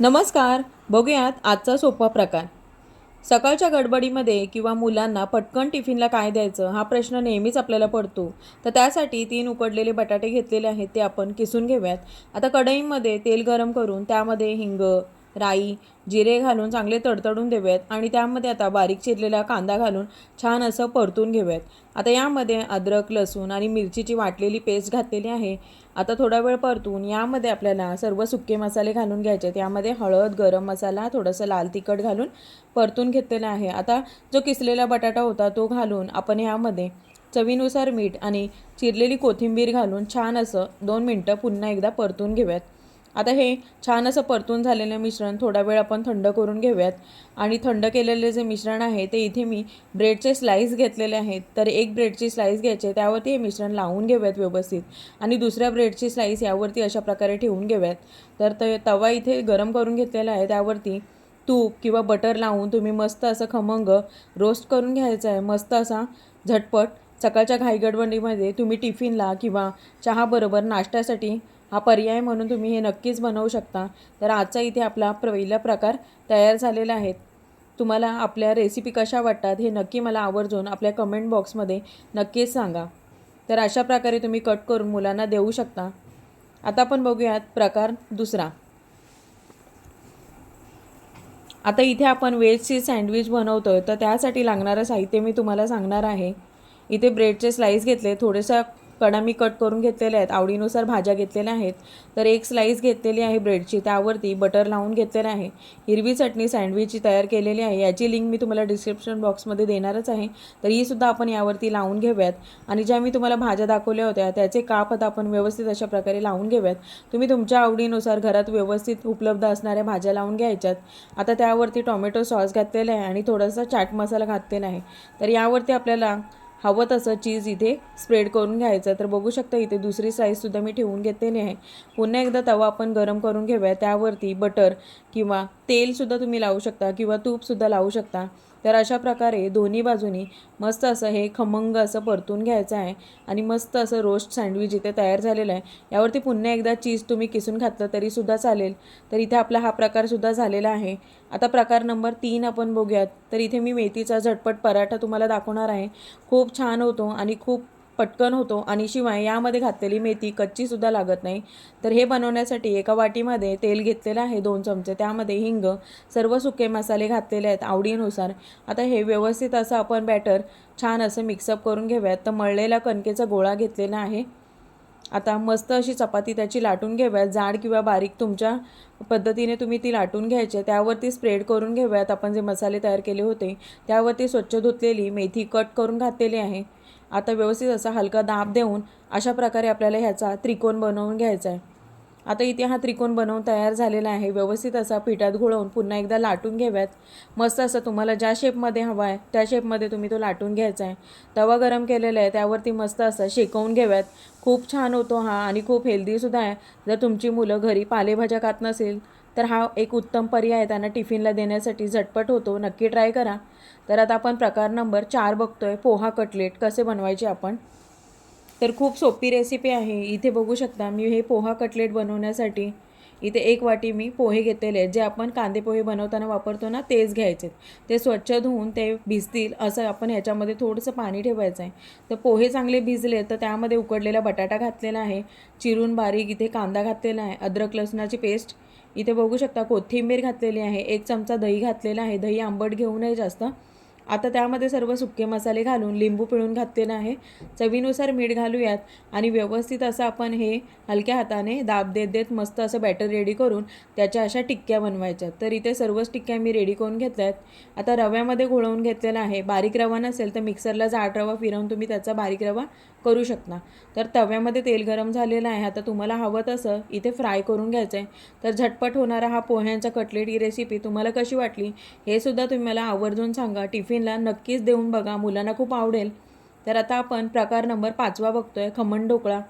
नमस्कार बघूयात आजचा सोपा प्रकार. सकाळच्या गडबडीमध्ये किंवा मुलांना पटकन टिफिनला काय द्यायचं हा प्रश्न नेहमीच आपल्याला पडतो. तर त्यासाठी तीन उकडलेले बटाटे घेतलेले आहेत ते आपण किसून घेऊयात. आता कढईमध्ये तेल गरम करून त्यामध्ये हिंग राई जिरे घालून चांगले तडतडून देऊयात आणि त्यामध्ये आता बारीक चिरलेला कांदा घालून छान असं परतून घेऊयात. आता यामध्ये अद्रक लसूण आणि मिरचीची वाटलेली पेस्ट घातलेली आहे. आता थोडा वेळ परतून यामध्ये आपल्याला सर्व सुके मसाले घालून घ्यायचे आहेत. यामध्ये हळद गरम मसाला थोडंसं लाल तिखट घालून परतून घेतलेला आहे. आता जो किसलेला बटाटा होता तो घालून आपण यामध्ये चवीनुसार मीठ आणि चिरलेली कोथिंबीर घालून छान असं दोन मिनटं पुन्हा एकदा परतून घेऊयात. आता हे छान असं परतून झालेलं मिश्रण थोडा वेळ आपण थंड करून घेऊयात. आणि थंड केलेले जे मिश्रण आहे ते इथे मी ब्रेडचे स्लाईस घेतलेले आहेत. तर एक ब्रेडची स्लाईस घ्यायचे त्यावरती हे मिश्रण लावून घेऊयात व्यवस्थित. आणि दुसऱ्या ब्रेडची स्लाईस यावरती अशा प्रकारे ठेवून घेऊयात. तर त तवा इथे गरम करून घेतलेला आहे त्यावरती तूप किंवा बटर लावून तुम्ही मस्त असं खमंग रोस्ट करून घ्यायचं आहे. मस्त असा झटपट सकाळच्या घाईगडबडीमध्ये तुम्ही टिफिनला किंवा चहाबरोबर नाश्त्यासाठी हा पर्याय म्हणून तुम्ही हे नक्कीच बनवू शकता. तर आजचा इथे आपला पहिला प्रकार तयार झालेला आहे. तुम्हाला आपल्या रेसिपी कशा वाटतात हे नक्की मला आवर्जून आपल्या कमेंट बॉक्समध्ये नक्कीच सांगा. तर अशा प्रकारे तुम्ही कट करून मुलांना देऊ शकता. आता आपण बघूयात प्रकार दुसरा. आता इथे आपण वेजची सँडविच बनवतो तर त्यासाठी लागणारं साहित्य मी तुम्हाला सांगणार आहे. इथे ब्रेडचे स्लाईस घेतले. थोडेसा कडा मी कट करून घेतलेल्या आहेत. आवडीनुसार भाज्या घेतलेल्या आहेत. तर एक स्लाईस घेतलेली आहे ब्रेडची त्यावरती बटर लावून घेतलेलं आहे. हिरवी चटणी सँडविचची तयार केलेली आहे. याची लिंक मी तुम्हाला डिस्क्रिप्शन बॉक्समध्ये देणारच आहे. तर ही सुद्धा आपण यावरती लावून घेऊयात. आणि ज्या मी तुम्हाला भाज्या दाखवल्या होत्या त्याचे काप आता आपण व्यवस्थित अशा प्रकारे लावून घेऊयात. तुम्ही तुमच्या आवडीनुसार घरात व्यवस्थित उपलब्ध असणाऱ्या भाज्या लावून घ्यायच्यात. आता त्यावरती टोमॅटो सॉस घातलेला आहे आणि थोडासा चाट मसाला घातलेला आहे. तर यावरती आपल्याला हवं तसं चीज इथे स्प्रेड करून घ्यायचं. तर बघू शकता इथे दुसरी साईजसुद्धा मी ठेवून घेतलेली आहे. पुन्हा एकदा तवा आपण गरम करून घेऊया. त्यावरती बटर किंवा तेलसुद्धा तुम्ही लावू शकता किंवा तूपसुद्धा लावू शकता. तर अशा प्रकारे दोन्ही बाजूनी मस्त असं हे खमंग असं परतून घ्यायचं आहे आणि मस्त असं रोस्ट सँडविच इथे तयार झालेलं आहे. यावरती पुन्हा एकदा चीज तुम्ही किसून घातलं तरीसुद्धा चालेल. तर इथे आपला हा प्रकारसुद्धा झालेला आहे. आता प्रकार नंबर तीन आपण बघूयात. तर इथे मी मेथीचा झटपट पराठा तुम्हाला दाखवणार आहे. खूप छान होतो आणि खूप पटकन होतो आणि शिवाय यामध्ये घातलेली मेथी कच्चीसुद्धा लागत नाही. तर हे बनवण्यासाठी एका वाटीमध्ये तेल घेतलेलं आहे दोन चमचे. त्यामध्ये हिंग सर्व सुके मसाले घातलेले आहेत आवडीनुसार. आता हे व्यवस्थित असं आपण बॅटर छान असं मिक्सअप करून घेऊयात. तर मळलेला कणकेचा गोळा घेतलेला आहे. आता मस्त अशी चपाती त्याची लाटून घेऊयात. जाड किंवा बारीक तुमच्या पद्धतीने तुम्ही ती लाटून घ्यायचे त्यावरती स्प्रेड करून घेऊयात. आपण जे मसाले तयार केले होते त्यावरती स्वच्छ धुतलेली मेथी कट करून घातलेली आहे. आता व्यवस्थित असा हलका दाब देऊन अशा प्रकारे आपल्याला ह्याचा त्रिकोण बनवून घ्यायचा आहे. आता इथे हा त्रिकोण बनवून तयार झालेला आहे. व्यवस्थित असा पिठात घोळवून पुन्हा एकदा लाटून घ्याव्यात मस्त असं तुम्हाला ज्या शेपमध्ये हवा आहे त्या शेपमध्ये तुम्ही तो लाटून घ्यायचा आहे. तवा गरम केलेला आहे त्यावरती मस्त असं शेकवून घ्याव्यात खूप छान होतो हा आणि खूप हेल्दीसुद्धा आहे. जर तुमची मुलं घरी पालेभाज्या खात नसेल तर हा एक उत्तम पर्याय त्यांना टिफिनला देण्यासाठी. झटपट होतो. नक्की ट्राय करा. तर आता आपण प्रकार नंबर चार बघतोय. पोहा कटलेट कसे बनवायचे आपण? तर खूप सोपी रेसिपी आहे. इथे बघू शकता मी हे पोहा कटलेट बनवण्यासाठी इथे एक वाटी मी पोहे घेतलेले आहेत. जे आपण कांदे पोहे बनवताना वापरतो ना तेच घ्यायचे. ते स्वच्छ धुवून ते भिजतील असं आपण ह्याच्यामध्ये थोडंसं पाणी ठेवायचं आहे. तर पोहे चांगले भिजले तर त्यामध्ये उकडलेला बटाटा घातलेला आहे. चिरून बारीक इथे कांदा घातलेला आहे. अद्रक लसणाची पेस्ट. इथे बघू शकता कोथिंबीर घातलेली आहे. एक चमचा दही घातलेला आहे. दही आंबट घेऊ नये जास्त. आता त्यामध्ये सर्व सुके मसाले घालून लिंबू पिळून घातलेलं आहे. चवीनुसार मीठ घालूयात आणि व्यवस्थित असं आपण हे हलक्या हाताने दाब देत देत मस्त असं बॅटर रेडी करून त्याच्या अशा टिक्क्या बनवायच्या. तर इथे सर्वच टिक्क्या मी रेडी करून घेतल्या आहेत आता रव्यामध्ये घोळवून घेतलेला आहे. बारीक रवा नसेल तर मिक्सरला जाड रवा फिरवून तुम्ही त्याचा बारीक रवा करू शकता. तर तव्यामध्ये तेल गरम झालेलं आहे. आता तुम्हाला हवं तसं इथे फ्राय करून घ्यायचं आहे तर झटपट होणारा हा पोह्यांचा कटलेट ही रेसिपी तुम्हाला कशी वाटली हे सुद्धा तुम्ही मला आवर्जून सांगा. टिफिन टिफिनला नक्कीच देऊन बघा मुलांना खूप आवडेल. तर आता आपण प्रकार नंबर पाचवा बघतोय खमण ढोकळा.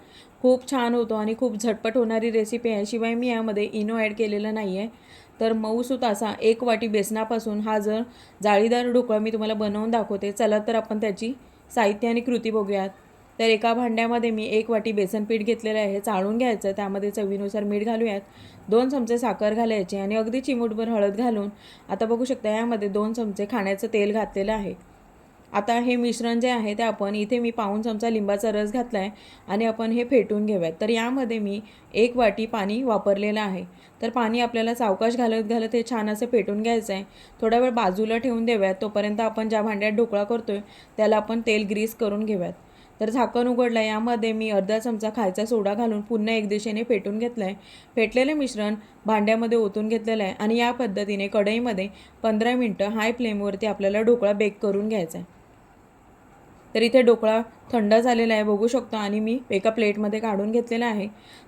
खूप छान होतो आणि खूप झटपट होणारी रेसिपी आहे. शिवाय मी यामध्ये इनो ॲड केलेलं नाही आहे तर मऊसूत असा एक वाटी बेसनापासून हा जर जाळीदार ढोकळा मी तुम्हाला बनवून दाखवते. चला तर आपण त्याची साहित्य आणि कृती बघूयात. तर एका भांड्यामध्ये मी एक वाटी बेसन पीठ घेतलेलं आहे चाळून घ्यायचं त्यामध्ये चवीनुसार मीठ घालूयात. दोन चमचे साखर घालायची आणि अगदी चिमूटभर हळद घालून आता बघू शकता यामध्ये दोन चमचे खाण्याचं तेल घातलेलं आहे. आता हे मिश्रण जे आहे ते आपण इथे मी पाऊण चमचा लिंबाचा रस घातला आहे आणि आपण हे फेटून घेऊयात. तर यामध्ये मी एक वाटी पाणी वापरलेलं आहे. तर पाणी आपल्याला सावकाश घालत घालत हे छान असं फेटून घ्यायचं आहे थोडा वेळ बाजूला ठेवून देऊयात तोपर्यंत आपण ज्या भांड्यात ढोकळा करतोय त्याला आपण तेल ग्रीस करून घेऊयात. तर झाकण उघडलं यामध्ये मी अर्धा चमचा खायचा सोडा घालून पुन्हा एक दिशेने फेटून घेतलं आहे फेटलेलं मिश्रण भांड्यामध्ये ओतून घेतलेलं आहे आणि या पद्धतीने कढईमध्ये पंधरा मिनटं हाय फ्लेमवरती आपल्याला ढोकळा बेक करून घ्यायचा आहे तर इथे ढोकळा थंड झालेला आहे बघू शकतो. आणि मी एका प्लेटमध्ये काढून घेतलेला आहे.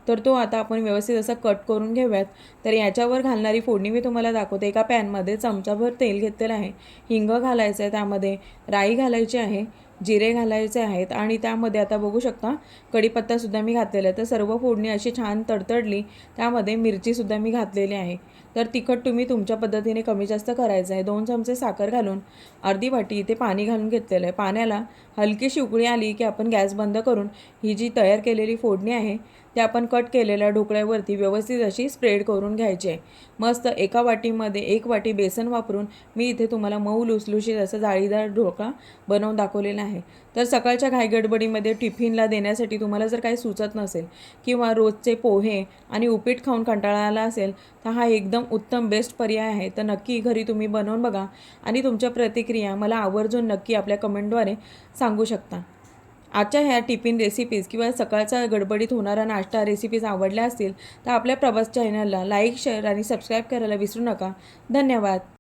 तर तो आता आपण व्यवस्थित असा कट करून घेऊयात. तर याच्यावर घालणारी फोडणी मी तुम्हाला दाखवते. एका पॅनमध्ये चमचाभर तेल घेतलेलं आहे. हिंग घालायचं आहे त्यामध्ये राई घालायची आहे. जिरे घालायचे आहेत आणि त्यामध्ये आता बघू शकता कढीपत्तासुद्धा मी घातलेला आहे. तर सर्व फोडणी अशी छान तडतडली त्यामध्ये मिरचीसुद्धा मी घातलेली आहे. तर तिखट तुम्ही तुमच्या पद्धतीने कमी जास्त करायचं आहे. दोन चमचे साखर घालून अर्धी वाटी इथे पाणी घालून घेतलेलं आहे. पाण्याला हलकीशी उकळी आली की आपण गॅस बंद करून ही जी तयार केलेली फोडणी आहे ते आपण कट केलेल्या ढोकळ्यावरती व्यवस्थित अशी स्प्रेड करून घ्यायची आहे. मस्त एका वाटीमध्ये एक वाटी बेसन वापरून मी इथे तुम्हाला मऊ लुसलुशीत असं जाळीदार ढोकळा बनवून दाखवलेला आहे. आहे. तर सकाळच्या घाईगडबडीमध्ये टिफिनला देण्यासाठी तुम्हाला जर काही सुचत नसेल किंवा रोजचे पोहे आणि उपीट खाऊन कंटाळा आला असेल तर हा एकदम उत्तम बेस्ट पर्याय आहे. तर नक्की घरी तुम्ही बनवून बघा आणि तुमच्या प्रतिक्रिया मला आवर्जून नक्की आपल्या कमेंटद्वारे सांगू शकता. आजच्या ह्या टिफिन रेसिपीज किंवा सकाळचा गडबडीत होणारा नाश्ता रेसिपीज आवडल्या असतील तर आपल्या प्रवास चॅनलला लाईक शेअर आणि सबस्क्राईब करायला विसरू नका. धन्यवाद.